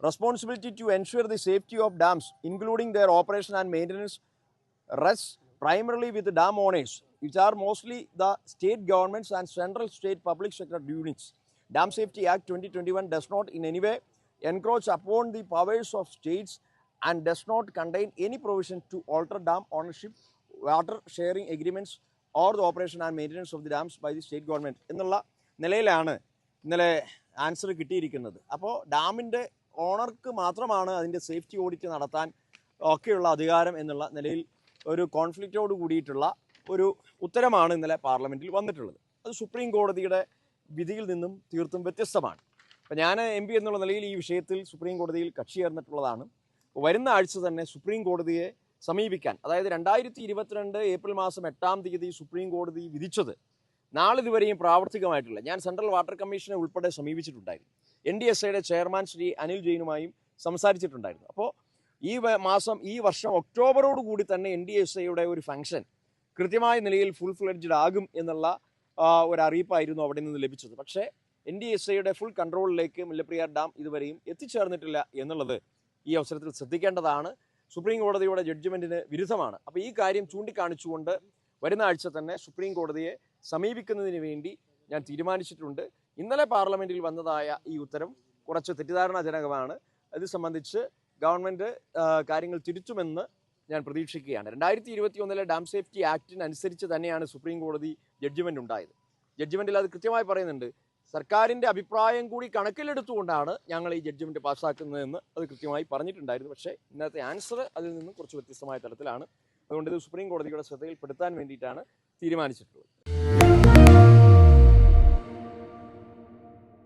responsibility to ensure the safety of dams, including their operation and maintenance, rests primarily with the dam owners, which are mostly the state governments and central state public sector units. Dam Safety Act 2021 does not in any way encroach upon the powers of states and does not contain any provision to alter dam ownership, water sharing agreements, or the operation and maintenance of the dams by the state government എന്നുള്ള നിലയിലാണ് ഇന്നലെ answer കിട്ടിയിരിക്കുന്നത് അപ്പോൾ ഡാമിന്റെ ഓണർക്ക് മാത്രമാണ് അതിന്റെ safety audit നടത്താൻ ഒക്കെയുള്ള അധികാരം എന്നുള്ള നിലയിൽ ഒരു കോൺഫ്ലിക്റ്റോട് കൂടിയിട്ടുള്ള ഒരു ഉത്തരമാണ് ഇന്നലെ പാർലമെന്റിൽ വന്നിട്ടുള്ളത്. അത് സുപ്രീം കോടതിയുടെ വിധിയിൽ നിന്നും തീർത്തും വ്യത്യസ്തമാണ്. അപ്പോൾ ഞാൻ എം പി എന്നുള്ള നിലയിൽ ഈ വിഷയത്തിൽ സുപ്രീം കോടതിയിൽ കക്ഷി ചേർന്നിട്ടുള്ളതാണ്. വരുന്ന ആഴ്ച തന്നെ സുപ്രീം കോടതിയെ സമീപിക്കാൻ അതായത് രണ്ടായിരത്തി ഇരുപത്തിരണ്ട് ഏപ്രിൽ മാസം എട്ടാം തീയതി സുപ്രീം കോടതി വിധിച്ചത് നാളിതുവരെയും പ്രാവർത്തികമായിട്ടില്ല. ഞാൻ സെൻട്രൽ വാട്ടർ കമ്മീഷനെ ഉൾപ്പെടെ സമീപിച്ചിട്ടുണ്ടായിരുന്നു. എൻ ഡി എസ് ഐയുടെ ചെയർമാൻ ശ്രീ അനിൽ ജെയിനുമായും സംസാരിച്ചിട്ടുണ്ടായിരുന്നു. അപ്പോൾ ഈ മാസം ഈ വർഷം ഒക്ടോബറോട് കൂടി തന്നെ എൻ ഡി എസ് ഐയുടെ ഒരു ഫംഗ്ഷൻ കൃത്യമായ നിലയിൽ ഫുൾ ഫ്ലെഡ്ജ്ഡ് ആകും എന്നുള്ള ഒരു അറിയിപ്പായിരുന്നു അവിടെ നിന്ന് ലഭിച്ചത്. പക്ഷേ എൻ ഡി എസ് ഐയുടെ ഫുൾ കൺട്രോളിലേക്ക് മുല്ലപ്രിയ ഡാം ഇതുവരെയും എത്തിച്ചേർന്നിട്ടില്ല എന്നുള്ളത് ഈ അവസരത്തിൽ ശ്രദ്ധിക്കേണ്ടതാണ്. സുപ്രീം കോടതിയുടെ ജഡ്ജ്മെന്റിന് വിരുദ്ധമാണ്. അപ്പോൾ ഈ കാര്യം ചൂണ്ടിക്കാണിച്ചുകൊണ്ട് വരുന്ന ആഴ്ച തന്നെ സുപ്രീം കോടതിയെ സമീപിക്കുന്നതിന് വേണ്ടി ഞാൻ തീരുമാനിച്ചിട്ടുണ്ട്. ഇന്നലെ പാർലമെന്റിൽ വന്നതായ ഈ ഉത്തരം കുറച്ച് തെറ്റിദ്ധാരണാജനകമാണ് ഇത് സംബന്ധിച്ച് ഗവൺമെന്റ് കാര്യങ്ങൾ തിരുത്തുമെന്ന് ഞാൻ പ്രതീക്ഷിക്കുകയാണ്. രണ്ടായിരത്തി ഇരുപത്തി ഒന്നിലെ ഡാം സേഫ്റ്റി ആക്ടിനനുസരിച്ച് തന്നെയാണ് സുപ്രീം കോടതി ജഡ്ജ്മെന്റ് ഉണ്ടായത്. ജഡ്ജ്മെന്റിൽ അത് കൃത്യമായി പറയുന്നുണ്ട്. സർക്കാരിന്റെ അഭിപ്രായം കൂടി കണക്കിലെടുത്തുകൊണ്ടാണ് ഞങ്ങൾ ഈ ജഡ്ജ്മെന്റ് പാസ്സാക്കുന്നതെന്ന് അത് കൃത്യമായി പറഞ്ഞിട്ടുണ്ടായിരുന്നു. പക്ഷേ ഇന്നത്തെ ആൻസർ അതിൽ നിന്നും കുറച്ച് വ്യത്യസ്തമായ തലത്തിലാണ്. അതുകൊണ്ട് ഇത് സുപ്രീം കോടതിയുടെ ശ്രദ്ധയിൽപ്പെടുത്താൻ വേണ്ടിയിട്ടാണ് തീരുമാനിച്ചിട്ടുള്ളത്.